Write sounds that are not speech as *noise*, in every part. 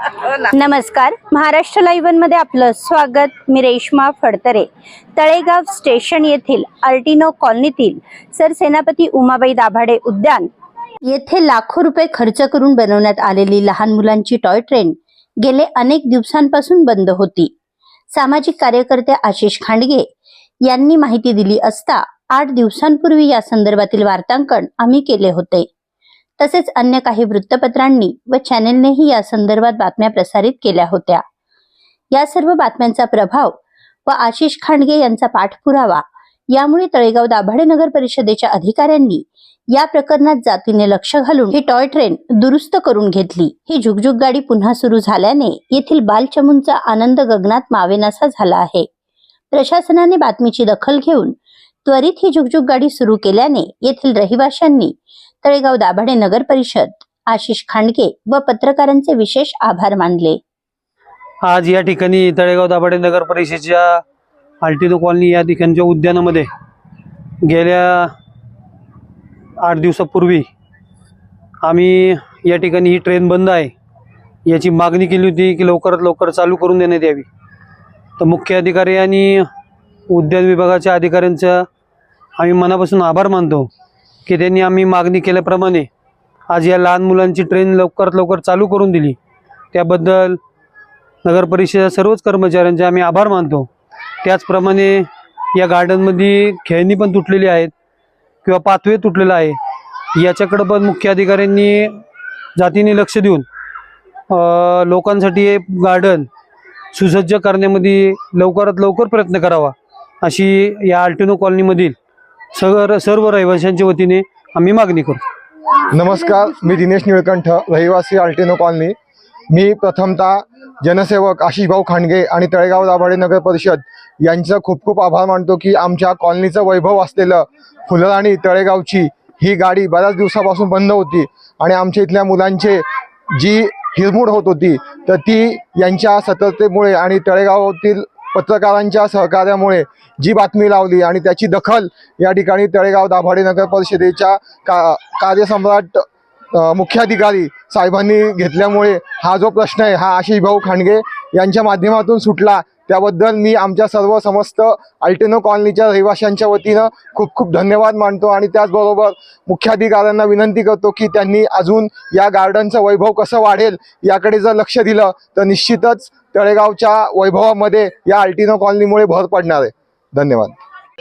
हो नमस्कार. महाराष्ट्र लाईव्हनमध्ये आपलं स्वागत. मी रेश्मा फडतरे. तळेगाव स्टेशन येथील आर्टिनो कॉलनीतील सर सेनापती उमाबाई दाभाडे उद्यान येथे लाखो रुपये खर्च करून बनवण्यात आलेली लहान मुलांची टॉय ट्रेन गेले अनेक दिवसांपासून बंद होती. सामाजिक कार्यकर्ते आशिष खांडगे यांनी माहिती दिली असता आठ दिवसांपूर्वी या संदर्भातील वार्तांकन आम्ही केले होते. तसेच अन्य काही वृत्तपत्रांनी व चॅनेलनेही या संदर्भात बातम्या प्रसारित केल्या होत्या. या सर्व बातम्यांचा प्रभाव व आशिष खांडगे यांचा पाठपुरावा यामुळे तळेगाव दाभाडे नगर परिषदेच्या अधिकाऱ्यांनी या प्रकरणात जातीने लक्ष घालून ही टॉय ट्रेन दुरुस्त करून घेतली. ही झुकझुक गाडी पुन्हा सुरू झाल्याने येथील बालचमूंचा आनंद गगनात मावेनासा झाला आहे. प्रशासनाने बातमीची दखल घेऊन त्वरित ही झुकझुक गाडी सुरू केल्याने येथील रहिवाशांनी तळेगाव दाभाडे नगर परिषद आशिष खांडके व पत्रकारांचे विशेष आभार मानले. आज या ठिकाणी तळेगाव दाभाडे नगर परिषदेच्या आल्टिनो कॉलनी या ठिकाणच्या उद्यानामध्ये गेल्या आठ दिवसापूर्वी आम्ही या ठिकाणी ही ट्रेन बंद आहे याची मागणी केली होती की लवकरात लवकर चालू करून देण्यात यावी. तर मुख्य अधिकारी आणि उद्यान विभागाच्या अधिकाऱ्यांचा आम्ही मनापासून आभार मानतो. की त्यांनी आम्ही मागणी केल्याप्रमाणे आज या लहान मुलांची ट्रेन लवकरात लवकर चालू करून दिली. त्याबद्दल नगर परिषदेच्या सर्वच कर्मचाऱ्यांचे आम्ही आभार मानतो. त्याचप्रमाणे या गार्डनमध्ये खेळणी पण तुटलेली आहेत किंवा पाथवे तुटलेलं आहे. याच्याकडं पण मुख्य अधिकाऱ्यांनी जातीने लक्ष देऊन लोकांसाठी हे गार्डन सुसज्ज करण्यामध्ये लवकरात लवकर प्रयत्न करावा अशी या आल्टिनो कॉलनीमधील सर सर्व रहिवाशांच्या वतीने आम्ही मागणी करू नमस्कार मी दिनेश निळकंठ रहिवासी आल्टेनो कॉलनी. मी प्रथमतः जनसेवक आशिषभाऊ खांडगे आणि तळेगाव दाभाडे नगर परिषद यांचं खूप खूप आभार मानतो की आमच्या कॉलनीचं वैभव असलेलं फुलराणी तळेगावची ही गाडी बऱ्याच दिवसापासून बंद होती आणि आमच्या इथल्या मुलांचे जी हिरमूड होत होती तर ती यांच्या सतर्कतेमुळे आणि तळेगावातील पत्रकारांच्या सहकार्यामुळे जी बातमी लावली आणि त्याची दखल या ठिकाणी तळेगाव दाभाडे नगर परिषदेच्या का कार्यसम्राट मुख्याधिकारी साहेबांनी घेतल्यामुळे हा जो प्रश्न आहे हा आशिष भाऊ खांडगे यांच्या माध्यमातून सुटला. त्याबद्दल मी आमच्या सर्व समस्त अल्टेनो कॉलनीच्या रहिवाशांच्या वतीनं खूप खूप धन्यवाद मानतो आणि त्याचबरोबर मुख्याधिकाऱ्यांना विनंती करतो की त्यांनी अजून या गार्डनचं वैभव कसं वाढेल याकडे जर लक्ष दिलं तर निश्चितच तळेगावच्या वैभवामध्ये या अल्टिनो कॉलनीमुळे भर पडणार आहे. धन्यवाद.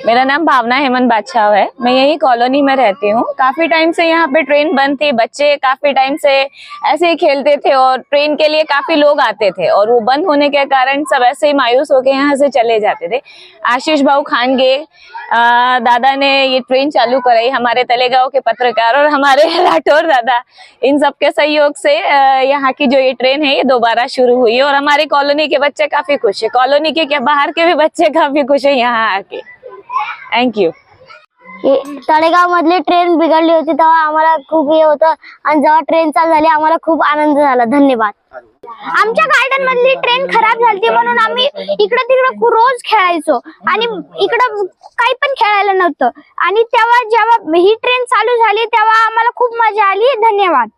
मेरा नाम भावना हेमंत बादशाह है। मैं यही कॉलोनी में रहती हूँ। काफ़ी टाइम से यहाँ पे ट्रेन बंद थी बच्चे काफ़ी टाइम से ऐसे ही खेलते थे और ट्रेन के लिए काफ़ी लोग आते थे और वो बंद होने के कारण सब ऐसे ही मायूस होके यहाँ से चले जाते थे। आशीष भाऊ खानगे अ, दादा ने ये ट्रेन चालू कराई हमारे तलेगांव के पत्रकार और हमारे *laughs* राठौर दादा। इन सबके सहयोग से यहाँ की जो ये ट्रेन है ये दोबारा शुरू हुई और हमारी कॉलोनी के बच्चे काफ़ी खुश है। कॉलोनी के क्या बाहर के भी बच्चे काफ़ी खुश है यहाँ आके। थँक्यू तळेगाव मधली ट्रेन बिघडली होती तेव्हा आम्हाला खूप हे होतं. आणि जेव्हा ट्रेन चालू झाली आम्हाला खूप आनंद झाला. धन्यवाद. आमच्या गार्डन मधली ट्रेन खराब झाली म्हणून आम्ही इकडं तिकडं रोज खेळायचो. आणि इकडं काही पण खेळायला नव्हतं. आणि तेव्हा जेव्हा ही ट्रेन चालू झाली तेव्हा आम्हाला खूप मजा आली. धन्यवाद.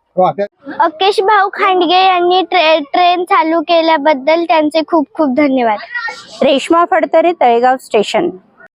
अकेश भाऊ खांडगे यांनी ट्रे, ट्रेन चालू केल्याबद्दल त्यांचे खूप खूप धन्यवाद. रेश्मा फडतरे तळेगाव स्टेशन